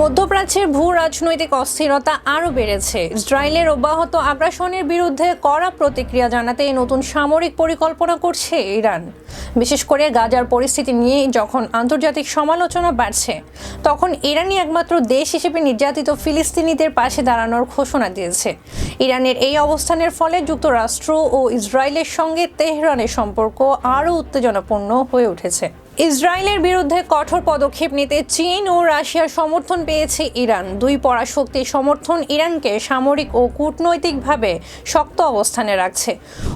মধ্যপ্রাচ্যের ভূ রাজনৈতিক অস্থিরতা আরও বেড়েছে। ইসরায়েলের অব্যাহত আগ্রাসনের বিরুদ্ধে কড়া প্রতিক্রিয়া জানাতে নতুন সামরিক পরিকল্পনা করছে ইরান। বিশেষ করে গাজার পরিস্থিতি নিয়ে যখন আন্তর্জাতিক সমালোচনা বাড়ছে, তখন ইরানই একমাত্র দেশ হিসেবে নির্যাতিত ফিলিস্তিনিদের পাশে দাঁড়ানোর ঘোষণা দিয়েছে। ইরানের এই অবস্থানের ফলে যুক্তরাষ্ট্র ও ইসরায়েলের সঙ্গে তেহরানের সম্পর্ক আরও উত্তেজনাপূর্ণ হয়ে উঠেছে। ইসরায়েলের বিরুদ্ধে কঠোর পদক্ষেপ নিতে চীন ও রাশিয়ার সমর্থন পেয়েছে ইরান। দুই পরাশক্তির সমর্থন ইরানকে সামরিক ও কূটনৈতিকভাবে শক্ত অবস্থানে রাখছে।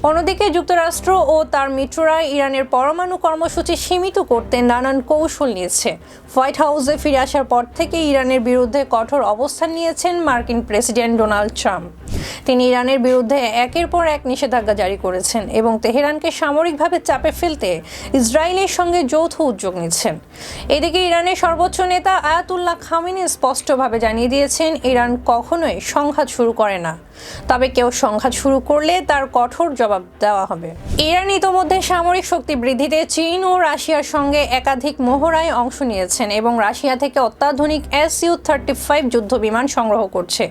অন্যদিকে যুক্তরাষ্ট্র ও তার মিত্ররা ইরানের পরমাণু কর্মসূচি সীমিত করতে নানান কৌশল নিয়েছে। হোয়াইট হাউসে ফিরে আসার পর থেকে ইরানের বিরুদ্ধে কঠোর অবস্থান নিয়েছেন মার্কিন প্রেসিডেন্ট ডোনাল্ড ট্রাম্প। তিনি ইরানের বিরুদ্ধে একের পর এক নিষেধাজ্ঞা জারি করেছেন এবং তেহরানকে সামরিকভাবে চাপে ফেলতে ইসরায়েলের সঙ্গে যৌথ উদ্যোগ নিচ্ছেন। এদিকে ইরানের সর্বোচ্চ নেতা আয়াতুল্লাহ খামিনি স্পষ্টভাবে জানিয়ে দিয়েছেন, ইরান কখনোই সংঘাত শুরু করে না। তবে কেউ সংঘাত শুরু করলে তার কঠোর জবাব দেওয়া হবে। ইরান ইতোমধ্যে সামরিক শক্তি বৃদ্ধিতে চীন ও রাশিয়ার সঙ্গে একাধিক মহড়ায় অংশ নিয়েছেন এবং রাশিয়া থেকে অত্যাধুনিক এস ইউ থার্টি ফাইভ যুদ্ধ বিমান সংগ্রহ করছে।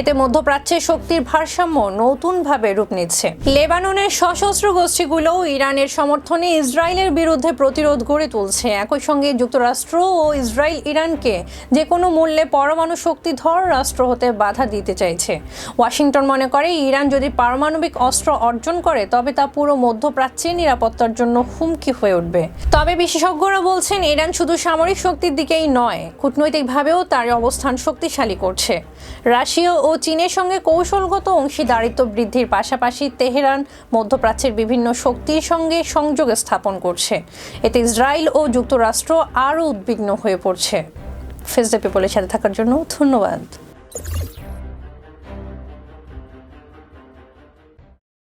এতে মধ্যপ্রাচ্যের শক্তির ভারসাম্য নতুনভাবে রূপ নিচ্ছে। লেবাননের সশস্ত্র গোষ্ঠীগুলোও ইরানের সমর্থনে ইসরায়েলের বিরুদ্ধে প্রতিরোধ গড়ে তুলছে। একই সঙ্গে যুক্তরাষ্ট্র ও ইসরায়েল ইরানকে যে কোনো মূল্যে পরমাণু শক্তিধর রাষ্ট্র হতে বাধা দিতে চাইছে। ওয়াশিংটন মনে করে, ইরান যদি পারমাণবিক অস্ত্র অর্জন করে, তবে তা পুরো মধ্যপ্রাচ্যের নিরাপত্তার জন্য হুমকি হয়ে উঠবে। তবে বিশেষজ্ঞরা বলছেন, ইরান শুধু সামরিক শক্তির দিকেই নয়, কূটনৈতিকভাবেও তার অবস্থান শক্তিশালী করছে। রাশিয়া ও চীনের সঙ্গে কৌশলগত অংশীদারিত্ব বৃদ্ধির পাশাপাশি তেহরান, মধ্যপ্রাচ্যের বিভিন্ন শক্তির সঙ্গে সংযোগ স্থাপন করছে। এতে ইসরায়েল ও যুক্তরাষ্ট্র আরও উদ্বিগ্ন হয়ে পড়ছে। ফেস বলে সাথে থাকার জন্য ধন্যবাদ।